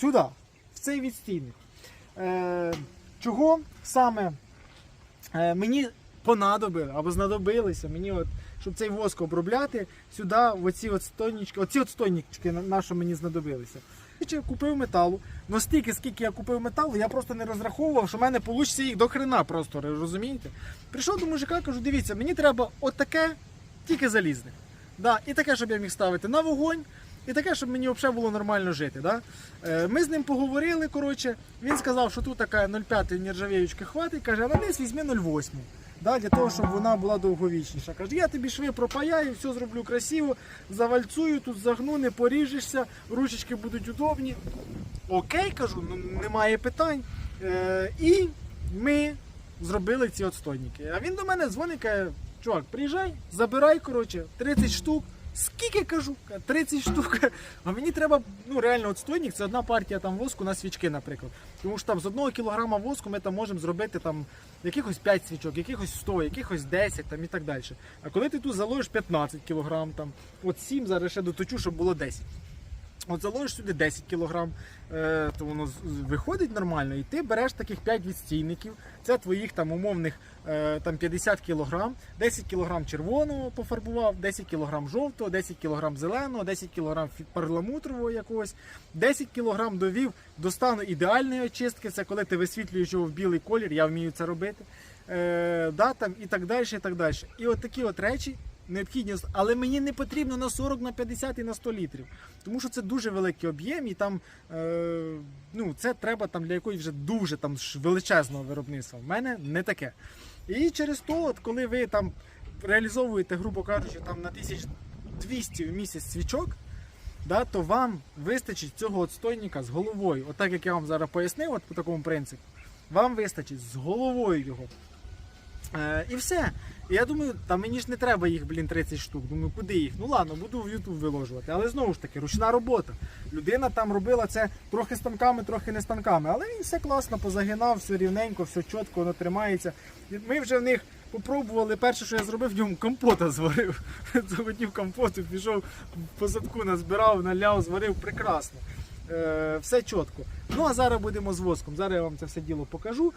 сюди, в цей відстійник. Е, чого саме е, мені понадобили або знадобилися мені, от, щоб цей воск обробляти сюди, в оці от стойнички, оці от стойнички, на, що мені знадобилися. Я купив металу. Ну стільки, скільки я купив металу, я просто не розраховував, що в мене вийде їх до хрена просто, розумієте? Прийшов до мужика, кажу, дивіться, мені треба отаке, тільки залізне. Да, і таке, щоб я міг ставити на вогонь, і таке, щоб мені взагалі було нормально жити. Да? Е, Ми з ним поговорили. коротше, Він сказав, що тут така 0,5 нержавіючки хватить, каже, а на низ візьми 0,8. Да, для того, щоб вона була довговічніша. Каже, я тобі шви пропаяю, все зроблю красиво, завальцую, тут загну, не поріжешся, ручечки будуть удобні. Окей, кажу, ну немає питань. Е, і ми зробили ці отстойники. А він до мене дзвонить, каже, чувак, приїжджай, забирай, коротше, 30 штук. Скільки кажу? 30 штук. А мені треба, ну реально, от стойник, це одна партія там воску на свічки, наприклад. Тому що там з одного кілограма воску ми там можемо зробити там якихось 5 свічок, якихось 100, якихось 10 там, і так далі. А коли ти тут заложиш 15 кілограм, там, от 7 зараз ще доточу, щоб було 10. От заложиш сюди 10 кг, е, то воно виходить нормально, і ти береш таких 5 відстійників. Це твоїх там умовних е, там 50 кг, 10 кг червоного пофарбував, 10 кг жовтого, 10 кг зеленого, 10 кг парламутрового якогось, 10 кг довів до стану ідеальної очистки. Це коли ти висвітлюєш його в білий колір, я вмію це робити. Е, да, там, і так далі, і так далі. І от такі от речі необхідні, але мені не потрібно на 40, на 50 і на 100 літрів. Тому що це дуже великий об'єм, і там е, ну, це треба там для якоїсь вже дуже там величезного виробництва. В мене не таке. І через то, от, коли ви там реалізовуєте, грубо кажучи, там на 1200 в місяць свічок, да, то вам вистачить цього отстойника з головою. От як я вам зараз пояснив, от по такому принципу, вам вистачить з головою його. Е, і все. Я думаю, та мені ж не треба їх, блін, 30 штук. Думаю, куди їх? Ну ладно, буду в YouTube виложувати. Але знову ж таки, ручна робота. Людина там робила це трохи станками, трохи не станками. Але він все класно позагинав, все рівненько, все чітко, воно тримається. Ми вже в них попробували. Перше, що я зробив, в ньому компота зварив. Заводів компоту, пішов по садку, назбирав, наляв, зварив прекрасно. Е, все чітко. Ну а зараз будемо з воском. Зараз я вам це все діло покажу.